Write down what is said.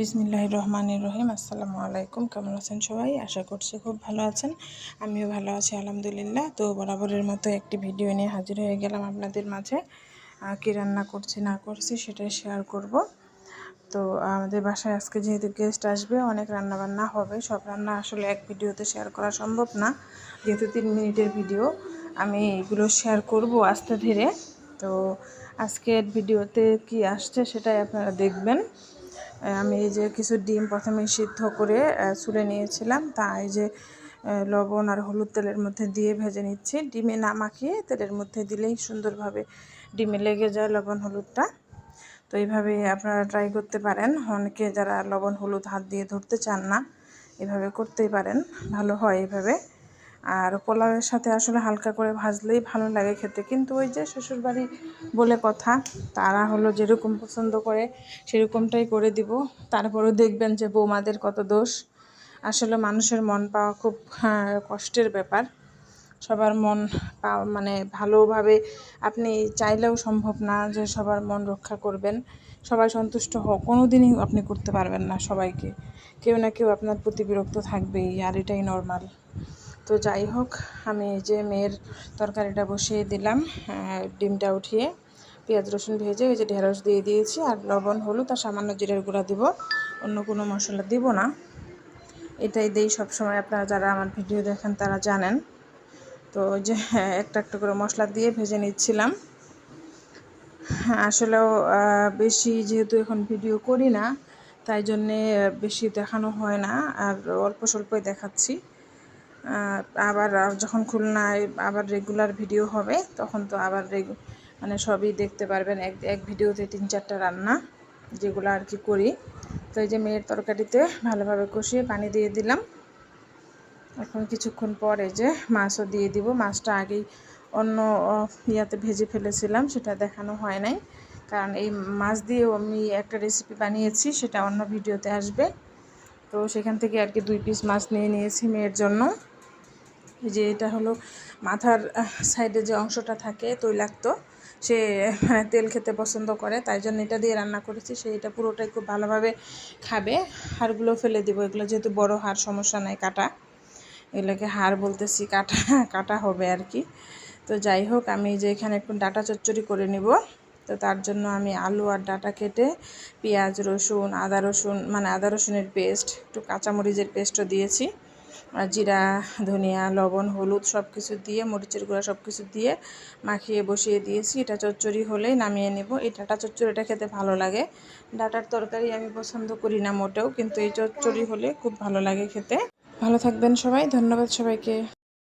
বিসমিল্লাহ রহমান রহিম। আসসালামু আলাইকুম। কেমন আছেন সবাই? আশা করছি খুব ভালো আছেন। আমিও ভালো আছি, আলহামদুলিল্লাহ। তো বরাবরের মতো একটি ভিডিও নিয়ে হাজির হয়ে গেলাম আপনাদের মাঝে। কী রান্না করছি, না করছি সেটাই শেয়ার করব। তো আমাদের বাসায় আজকে যেহেতু গেস্ট আসবে, অনেক রান্না বান্না হবে। সব রান্না আসলে এক ভিডিওতে শেয়ার করা সম্ভব না। যেহেতু তিন মিনিটের ভিডিও, আমি এগুলো শেয়ার করব আস্তে ধীরে। তো আজকের ভিডিওতে কি আসছে সেটাই আপনারা দেখবেন। আমি এই যে কিছু ডিম প্রথমে সিদ্ধ করে চুলে নিয়েছিলাম। তা এই যে লবণ আর হলুদ তেলের মধ্যে দিয়ে ভেজে নিচ্ছি। ডিমে না মাখিয়ে তেলের মধ্যে দিলেই সুন্দরভাবে ডিমে লেগে যায় লবণ হলুদটা। তো এইভাবে আপনারা ট্রাই করতে পারেন। অনেকে যারা লবণ হলুদ হাত দিয়ে ধরতে চান না, এভাবে করতেই পারেন। ভালো হয় এভাবে আর পোলাওয়ের সাথে আসলে হালকা করে ভাজলেই ভালো লাগে খেতে। কিন্তু ওই যে শ্বশুরবাড়ি বলে কথা তারা হলো যেরকম পছন্দ করে সেরকমটাই করে দিব। তারপরেও দেখবেন যে বৌমাদের কত দোষ। আসলে মানুষের মন পাওয়া খুব হ্যাঁ, কষ্টের ব্যাপার। সবার মন পাওয়া মানে ভালোভাবে আপনি চাইলেও সম্ভব না যে সবার মন রক্ষা করবেন। সবাই সন্তুষ্ট হোক কোনো দিনই আপনি করতে পারবেন না সবাইকে। কেউ না কেউ আপনার প্রতি বিরক্ত থাকবেই আর এটাই নর্মাল তো যাই হোক আমি এই যে মেয়ের তরকারিটা বসিয়ে দিলাম ডিমটা উঠিয়ে। পেঁয়াজ রসুন ভেজে ওই যে ঢেঁড়স দিয়ে দিয়েছি আর লবণ হলুদ আর সামান্য জিরের গুঁড়া দিব। অন্য কোনো মশলা দিব না। এটাই দেই সবসময় আপনারা যারা আমার ভিডিও দেখেন তারা জানেন। তো ওই যে হ্যাঁ, একটা একটা করে মশলা দিয়ে ভেজে নিচ্ছিলাম। আসলেও বেশি যেহেতু এখন ভিডিও করি না তাই জন্যে বেশি দেখানো হয় না। আর অল্প স্বল্পই দেখাচ্ছি। আবার যখন খুলনায় আবার রেগুলার ভিডিও হবে, তখন তো আবার রেগু মানে সবই দেখতে পারবেন। এক এক ভিডিওতে তিন, চারটা রান্না যেগুলো আর কি করি। তো এই যে মেয়ের তরকারিতে ভালোভাবে কষিয়ে পানি দিয়ে দিলাম। এখন কিছুক্ষণ পরে যে মাছও দিয়ে দিব। মাছটা আগেই অন্য ইয়াতে ভেজে ফেলেছিলাম, সেটা দেখানো হয় নাই। কারণ এই মাছ দিয়েও আমি একটা রেসিপি বানিয়েছি, সেটা অন্য ভিডিওতে আসবে। তো সেখান থেকে আর কি দুই পিস মাছ নিয়ে নিয়েছি মেয়ের জন্য। যে এটা হলো মাথার সাইডে যে অংশটা থাকে তৈলাক্ত, সে মানে তেল খেতে পছন্দ করে, তাই জন্য এটা দিয়ে রান্না করেছি। সে এটা পুরোটাই খুব ভালোভাবে খাবে। হাড়গুলো ফেলে দেবো, এগুলো যেহেতু বড় হাড়, সমস্যা নাই কাটা। এগুলোকে হাড় বলতেছি, কাটা কাটা হবে আর কি। তো যাই হোক, আমি যে এখানে একটু ডাটা চচ্চড়ি করে নিব। তো তার জন্য আমি আলু আর ডাটা কেটে পেঁয়াজ, রসুন, আদা রসুন মানে আদা রসুনের পেস্ট, একটু কাঁচামরিচের পেস্টও দিয়েছি। জিরা, ধনিয়া, লবণ, হলুদ সব কিছু দিয়ে, মরিচের গুঁড়া সব কিছু দিয়ে মাখিয়ে বসিয়ে দিয়েছি। এটা চচ্চড়ি হলেই নামিয়ে নেব। এই ডাটা চচ্চড়িটা খেতে ভালো লাগে। ডাটার তরকারি আমি পছন্দ করি না মোটেও, কিন্তু এই চচ্চড়ি হলে খুব ভালো লাগে খেতে। ভালো থাকবেন সবাই। ধন্যবাদ সবাইকে।